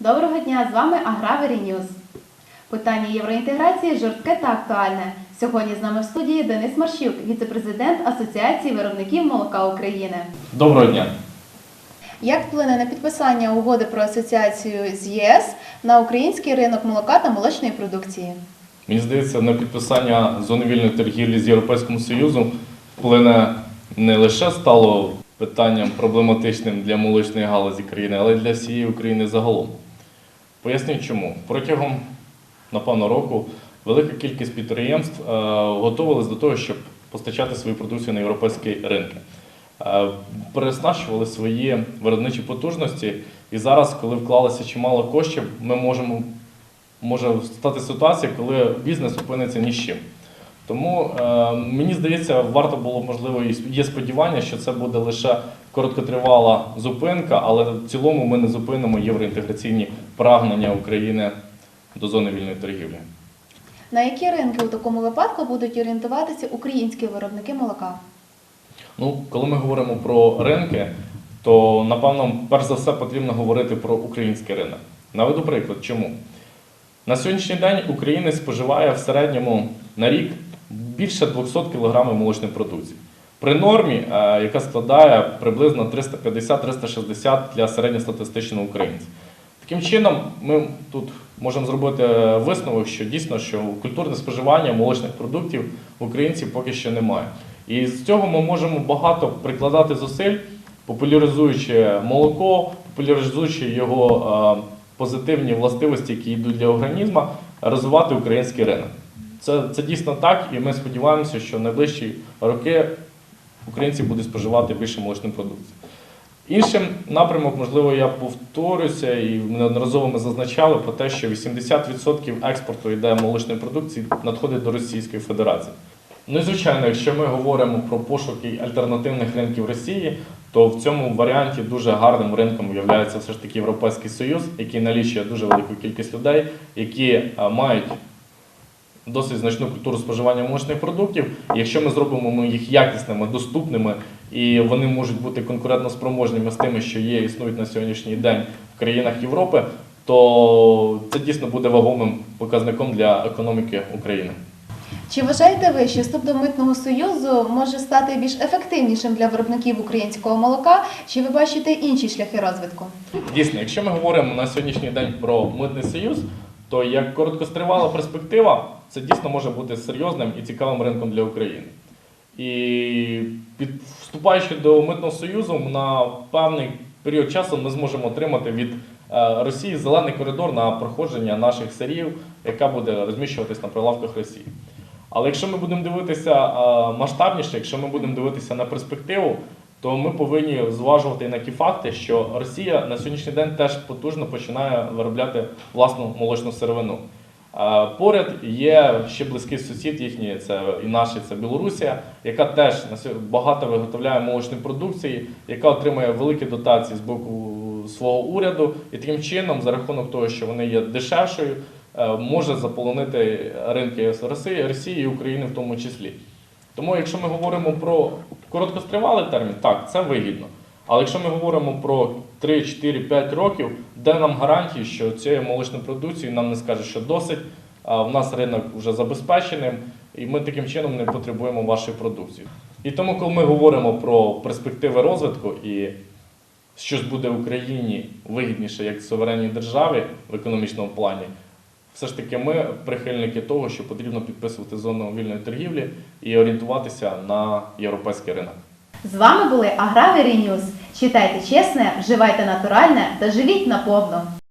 Доброго дня, з вами Агравері Ньюз. Питання євроінтеграції жорстке та актуальне. Сьогодні з нами в студії Денис Марщук, віце-президент Асоціації виробників молока України. Доброго дня. Як вплине на підписання угоди про асоціацію з єС на український ринок молока та молочної продукції? Мені здається, на підписання зони вільної торгівлі з Європейським Союзом вплине не лише стало питанням проблематичним для молочної галузі країни, але й для всієї України загалом. Поясню чому. Протягом, напевно, року велика кількість підприємств е, готувалися до того, щоб постачати свою продукцію на європейські ринки. Е, Переоснащували свої виробничі потужності, і зараз, коли вклалося чимало коштів, ми можемо може стати ситуація, коли бізнес опиниться ні з чим. Тому е, мені здається, варто було можливо є сподівання, що це буде лише короткотривала зупинка, але в цілому ми не зупинимо євроінтеграційні прагнення України до зони вільної торгівлі. На які ринки у такому випадку будуть орієнтуватися українські виробники молока? Ну, коли ми говоримо про ринки, то напевно, перш за все, потрібно говорити про український ринок. Наведу приклад, чому? На сьогоднішній день українець споживає в середньому на рік більше 200 кг молочної продукції. При нормі, е, яка складає приблизно 350-360 для середньостатистичного українця. Таким чином, ми тут можемо зробити висновок, що дійсно що культурне споживання молочних продуктів українців поки що немає. І з цього ми можемо багато прикладати зусиль, популяризуючи молоко, популяризуючи його е, позитивні властивості, які йдуть для організму, розвивати український ринок. Це, це дійсно так, і ми сподіваємося, що в найближчі роки українці будуть споживати більше молочної продукції. Іншим напрямок, можливо, я повторюся, і неодноразово ми зазначали про те, що 80% експорту йде молочної продукції надходить до Російської Федерації. Ну і звичайно, якщо ми говоримо про пошуки альтернативних ринків Росії, то в цьому варіанті дуже гарним ринком є все ж таки Європейський Союз, який налічує дуже велику кількість людей, які е, мають досить значну культуру споживання молочних продуктів. І якщо ми зробимо ми їх якісними, доступними, і вони можуть бути конкурентно-спроможними з тими, що є, існують на сьогоднішній день в країнах Європи, то це дійсно буде вагомим показником для економіки України. Чи вважаєте ви, що вступ до митного союзу може стати більш ефективнішим для виробників українського молока? Чи ви бачите інші шляхи розвитку? Дійсно, якщо ми говоримо на сьогоднішній день про митний союз, то як короткостривала перспектива, це дійсно може бути серйозним і цікавим ринком для України. І під, вступаючи до митного союзу, на певний період часу ми зможемо отримати від е, Росії зелений коридор на проходження наших сирів, яка буде розміщуватись на прилавках Росії. Але якщо ми будемо дивитися е, масштабніше, якщо ми будемо дивитися на перспективу, то ми повинні зважувати на ті факти, що Росія на сьогоднішній день теж потужно починає виробляти власну молочну сировину. Е, Поряд є ще близький сусід їхній, це і наш, це Білорусія, яка теж багато виготовляє молочної продукції, яка отримує великі дотації з боку свого уряду, і таким чином, за рахунок того, що вони є дешевшою, е, може заполонити ринки Росії, Росії і України в тому числі. Тому, якщо ми говоримо про короткостривалий термін, так, це вигідно. Але якщо ми говоримо про 3, 4, 5 років, де нам гарантії, що цієї молочної продукції нам не скажуть, що досить, в нас ринок вже забезпеченим, і ми таким чином не потребуємо вашої продукції. І тому, коли ми говоримо про перспективи розвитку і що ж буде Україні вигідніше як суверенній державі в економічному плані, все ж таки ми прихильники того, що потрібно підписувати зону вільної торгівлі і орієнтуватися на європейський ринок. З вами були Агравері Ньюз. Читайте чесне, вживайте натуральне та живіть наповно.